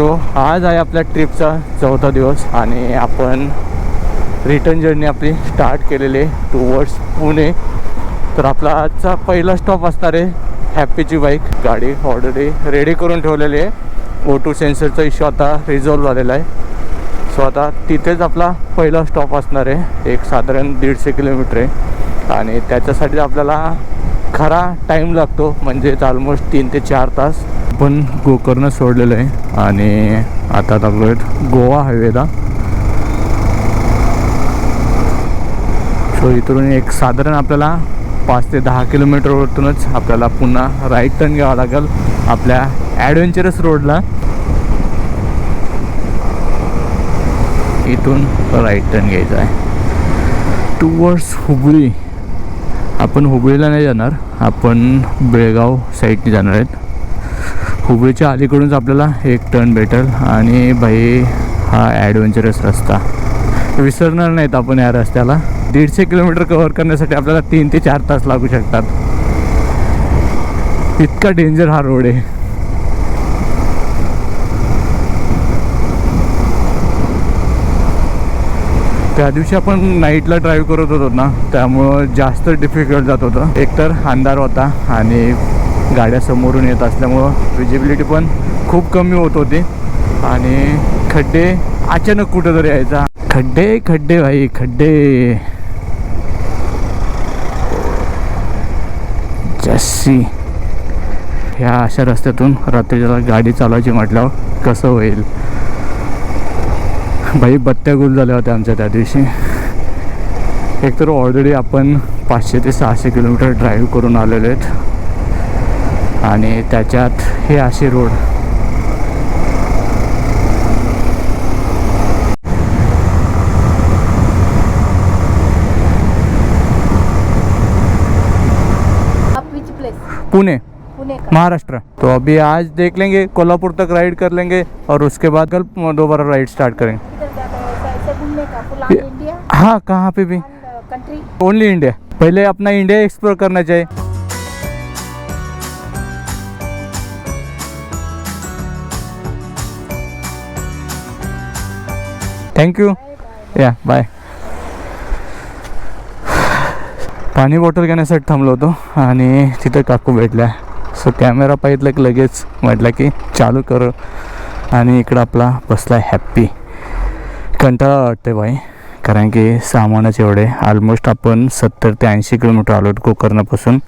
So आज आहे आपल्या ट्रिपचा चौथा दिवस आणि आपण रिटर्न जर्नी आपली स्टार्ट केलेली आहे टुवर्ड्स पुणे. तर आपला आजचा पहिला स्टॉप असणार आहे हॅपीची बाईक गाडी ऑलरेडी रेडी करून ठेवलेली आहे. ओ टू सेन्सरचा इश्यू आता रिझॉल्व झालेला आहे. सो आता तिथेच आपला पहिला स्टॉप असणार आहे. एक साधारण दीडशे किलोमीटर आहे. आणि त्याच्यासाठी आपल्याला खरा टाईम लागतो. म्हणजेच ऑलमोस्ट तीन ते चार तास. आपण गोकर्ण सोडलेलं आहे आणि आता लागलो गोवा हायवेला. सो इथून एक साधारण आपल्याला पाच ते दहा किलोमीटरवरतूनच आपल्याला पुन्हा राईट टर्न घ्यावा लागेल आपल्या ॲडव्हेंचरस रोडला इथून राईट टर्न घ्यायचा आहे. टुवर्ड्स हुबळी. आपण हुबळीला नाही जाणार आपण बेळगाव साईडने जाणार आहेत. हुबळीच्या अलीकडूनच आपल्याला एक टर्न भेटेल आणि भाई हा ॲडव्हेंचरस रस्ता. विसरणार नाहीत आपण या रस्त्याला. दीडशे किलोमीटर कव्हर करण्यासाठी आपल्याला तीन ते चार तास लागू शकतात. इतका डेंजर हा रोड आहे. त्या दिवशी आपण नाईटला ड्राईव्ह करत होतो ना त्यामुळं जास्त डिफिकल्ट जात होतं. एकतर अंधार होता आणि गाड्या समोरून येत असल्यामुळं विजिबिलिटी पण खूप कमी होत होती. आणि खड्डे अचानक कुठं तरी यायचा. खड्डे खड्डे भाई खड्डे. जस्सी. ह्या अशा रस्त्यातून रात्रीला गाडी चालवायची म्हटल्यावर कसं होईल? भाई बत्त्या गुल झाल्या होत्या आमच्या त्या दिवशी. एकतर ऑलरेडी आपण पाचशे ते सहाशे किलोमीटर ड्राईव्ह करून आलेले आहेत. आणि त्याच्यात हे असे रोड. पुणे. महाराष्ट्र. तो अभी आज देख लेंगे कोल्हापुर तक राइड कर लेंगे और उसके बाद कल दोबारा राइड स्टार्ट करेंगे. है हाँ कहाँ पे भी. कंट्री ओनली इंडिया पहले अपना इंडिया एक्सप्लोर करना चाहिए. थँक्यू या बाय पाणी बॉटल घेण्यासाठी थांबलो होतो आणि तिथं काकू भेटल्या. सो कॅमेरा पाहितला की लगेच म्हटलं की चालू कर. आणि इकडं आपला बसला हॅप्पी कंटाळा वाटते बाई कारण की सामानच एवढे. ऑलमोस्ट आपण सत्तर ते ऐंशी किलोमीटर आलो गोकर्णापासून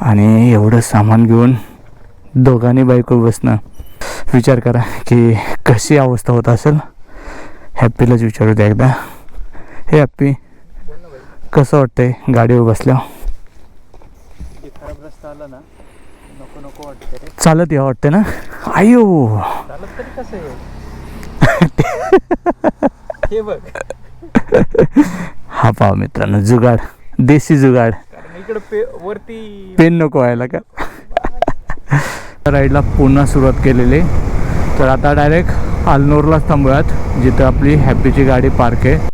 आणि एवढं सामान घेऊन दोघांनी बाईकवर बसणं. विचार करा की कशी अवस्था होत असेल? हॅप्पीलाच विचारू द्या एकदा. हे हॅप्पी कसं वाटतंय गाडीवर रे. चालत या वाटते ना? आयो! हे पाहा मित्रांनो जुगाड देशी जुगाड. इकडं वरती पेन नको व्हायला का? राईडला पुन्हा सुरुवात केलेली. तर आता डायरेक्ट आलनोरलाच थांबूयात जिथं आपली हॅपीची गाडी पार्क आहे.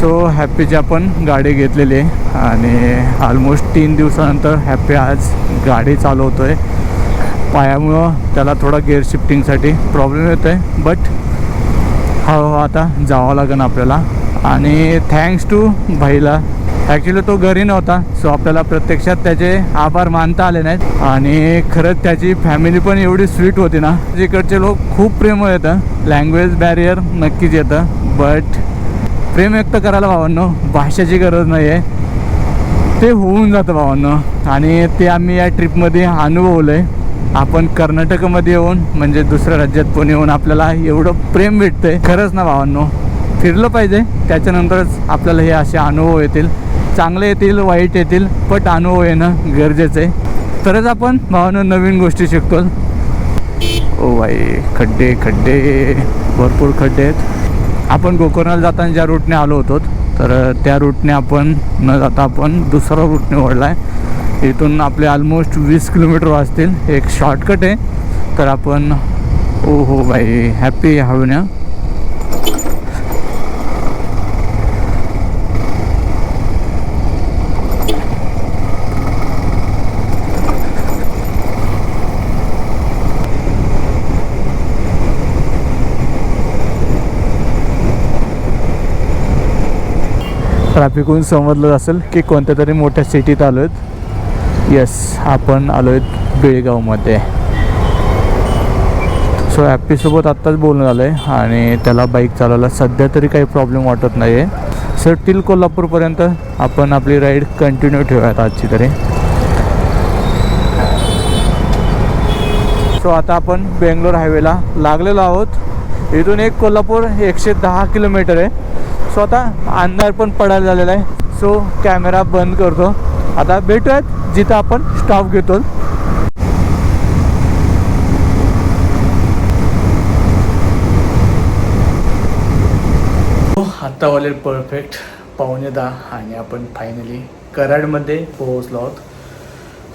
सो हॅपीची आपण गाडी घेतलेली आहे आणि ऑलमोस्ट तीन दिवसानंतर हॅपी आज गाडी चालवतो आहे पायामुळं त्याला थोडा गेअर शिफ्टिंगसाठी प्रॉब्लेम येतो आहे बट हळूहळू आता जावं लागेल आपल्याला. आणि थँक्स टू भाईला ॲक्च्युली तो घरी नव्हता सो आपल्याला प्रत्यक्षात त्याचे आभार मानता आले नाहीत. आणि खरंच त्याची फॅमिली पण एवढी स्वीट होती ना तिकडचे लोक खूप प्रेम येतं. लँग्वेज बॅरियर नक्कीच येतं बट प्रेम व्यक्त करायला भावांनो भाषेची गरज नाही आहे ते होऊन जातं भावांनो. आणि ते आम्ही या ट्रिपमध्ये अनुभवलं आहे आपण कर्नाटकमध्ये येऊन म्हणजे दुसऱ्या राज्यात पण येऊन आपल्याला एवढं प्रेम भेटतंय. खरंच ना भावांनो फिरलं पाहिजे. त्याच्यानंतरच आपल्याला हे असे अनुभव येतील. चांगले येतील वाईट येतील पट अनुभव येणं गरजेचं आहे. तरच आपण भावानं नवीन गोष्टी शिकतो ओ बाई खड्डे खड्डे. भरपूर खड्डे आहेत. आपण गोकर्णाला जाताना ज्या रूटने आलो होतो तर त्या रूटने आपण न जाता आपण दुसरा रूट निवडला आहे इथून आपले ऑलमोस्ट वीस किलोमीटर वाजतील एक शॉर्टकट आहे. तर आपण ओ हो बाई हॅपी हवे ट्रॅफिकहून समजलं असेल की कोणत्या तरी मोठ्या सिटीत आलो आहेत येस आपण आलो आहेत बेळगावमध्ये सो ॲप्पीसोबत आत्ताच बोलून आलं आहे आणि त्याला बाईक चालवायला सध्या तरी काही प्रॉब्लेम वाटत नाही आहे सर टिल कोल्हापूरपर्यंत आपण आपली राईड कंटिन्यू ठेवूयात आजची तरी. सो आता आपण बेंगलोर हायवेला लागलेलो आहोत. इथून एक कोल्हापूर एकशे दहा किलोमीटर आहे. स्वतः अंधार पण पडायला झालेला आहे. सो कॅमेरा बंद करतो. आता भेटूयात जिथं आपण स्टॉप घेतो. हो, आत्ता वाले परफेक्ट पावणे दहा आणि आपण फायनली कराडमध्ये पोहोचलो आहोत.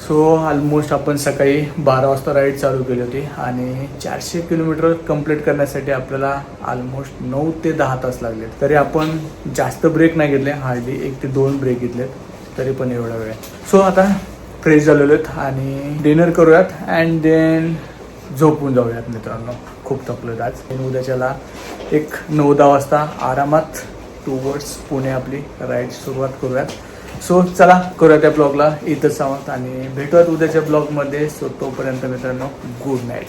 सो ऑलमोस्ट आपण सकाळी बारा वाजता राईड चालू केली होती आणि चारशे किलोमीटर कंप्लीट करण्यासाठी आपल्याला ऑलमोस्ट नऊ ते दहा तास लागले तरी आपण जास्त ब्रेक नाही घेतले हार्डली एक ते दोन ब्रेक घेतलेत. तरी पण एवढा वेळ सो आता फ्रेश झालेलो आहेत आणि डिनर करूयात अँड देन झोपून जाऊयात मित्रांनो. खूप थकलोत आज. उद्याच्याला एक नऊ दहा वाजता आरामात टूवर्ड्स पुणे आपली राईड सुरुवात करूयात. सो चला करूया त्या ब्लॉगला. इथं सांगत आणि भेटूयात उद्याच्या ब्लॉगमध्ये. सो तोपर्यंत मित्रांनो गुड नाईट